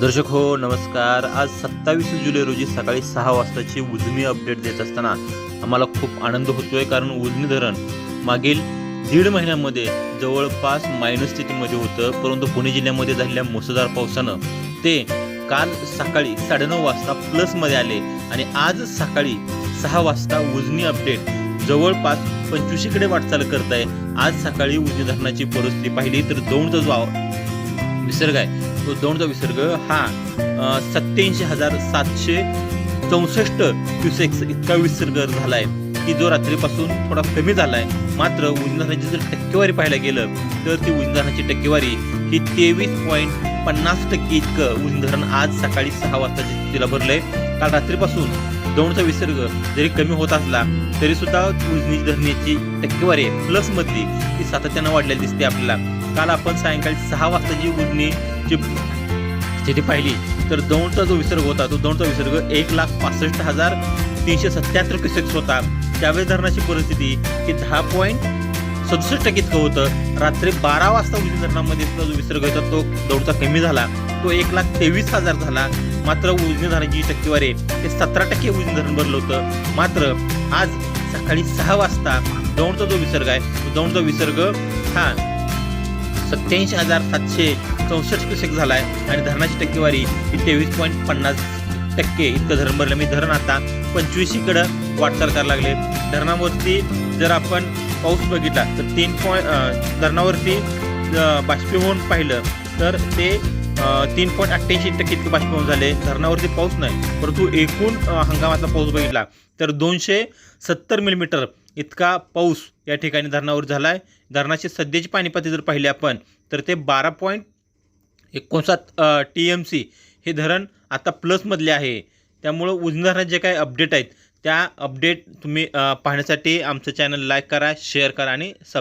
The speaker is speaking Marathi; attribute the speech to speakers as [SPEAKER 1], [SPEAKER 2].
[SPEAKER 1] दर्शक हो नमस्कार. आज सत्तावीस जुलै रोजी सकाळी सहा वाजताची उजनी अपडेट देत असताना आम्हाला खूप आनंद होतोय कारण उजनी धरण मागील दीड महिन्यामध्ये जवळपास मायनस स्थितीमध्ये होतं. परंतु पुणे जिल्ह्यामध्ये झालेल्या मुसळधार पावसानं ते काल सकाळी साडेनऊ वाजता प्लसमध्ये आले आणि आज सकाळी सहा वाजता उजनी अपडेट जवळपास पंचवीसशेकडे वाटचाल करत आहे आज सकाळी उजनी धरणाची परिस्थिती पाहिली तर दोनचा जो विसर्ग आहे तो दौंडचा विसर्ग हा सत्याऐंशी हजार सातशे चौसष्ट क्युसेक्स इतका विसर्ग झाला आहे की जो रात्रीपासून थोडा कमी झाला आहे मात्र उजनीधरणाची जर टक्केवारी पाहायला गेलं तर ती उजनीधरणाची टक्केवारी ही तेवीस पॉईंट पन्नास टक्के इतकं उजनीधरण आज सकाळी सहा वाजता तिला भरलंय. काल रात्रीपासून दौंडचा विसर्ग जरी कमी होत असला तरी सुद्धा उजनी धरण्याची टक्केवारी आहे. प्लस मधली ती सातत्यानं वाढलेली दिसते आपल्याला. काल आपण सायंकाळी सहा वाजता जी ची स्थिती पाहिली तर दौंडचा जो विसर्ग होता तो दौंडचा विसर्ग एक लाख पासष्ट हजार तीनशे सत्याहत्तर क्युसेक्स होता. त्यावेळेस धरणाची परिस्थिती ही दहा पॉईंट सदुसष्ट टक्के इतकं होतं. रात्री बारा वाजता उजनी धरणामध्ये जो विसर्ग होता तो दौडचा कमी झाला. तो एक लाख तेवीस हजार झाला. मात्र उजनी धरणाची टक्केवारी ते सतरा टक्के उजनी धरण भरलं होतं. मात्र आज सकाळी सहा वाजता दौंडचा जो विसर्ग आहे तो दौंडचा विसर्ग हा सत्याऐंशी हजार सातशे चौसष्ट क्युसेक झाला आहे आणि धरणाची टक्केवारी ही तेवीस पॉईंट पन्नास टक्के इतकं धरण भरलं. मी धरण आता पंचवीसशेकडं वाटचाल करायला लागले. धरणावरती जर आपण पाऊस बघितला तर तीन पॉईंट धरणावरती बाष्पीभवन पाहिलं तर ते तीन पॉईंट अठ्ठ्याऐंशी टक्के इतकं बाष्पीभवन झाले. धरणावरती पाऊस नाही परंतु एकूण हंगामातला पाऊस बघितला तर दोनशे सत्तर मिलीमीटर इतका पाऊस या ठिकाणी धरणावर झाला आहे धरणाची सध्याची पाणीपाती जर पाहिली आपण तर ते बारा पॉईंट एकोणसात टी एम सी हे धरण आता प्लसमधले आहे. त्यामुळं उजनी धरणात जे काही अपडेट आहेत त्या अपडेट तुम्ही पाहण्यासाठी आमचं चॅनल लाईक करा शेअर करा आणि सब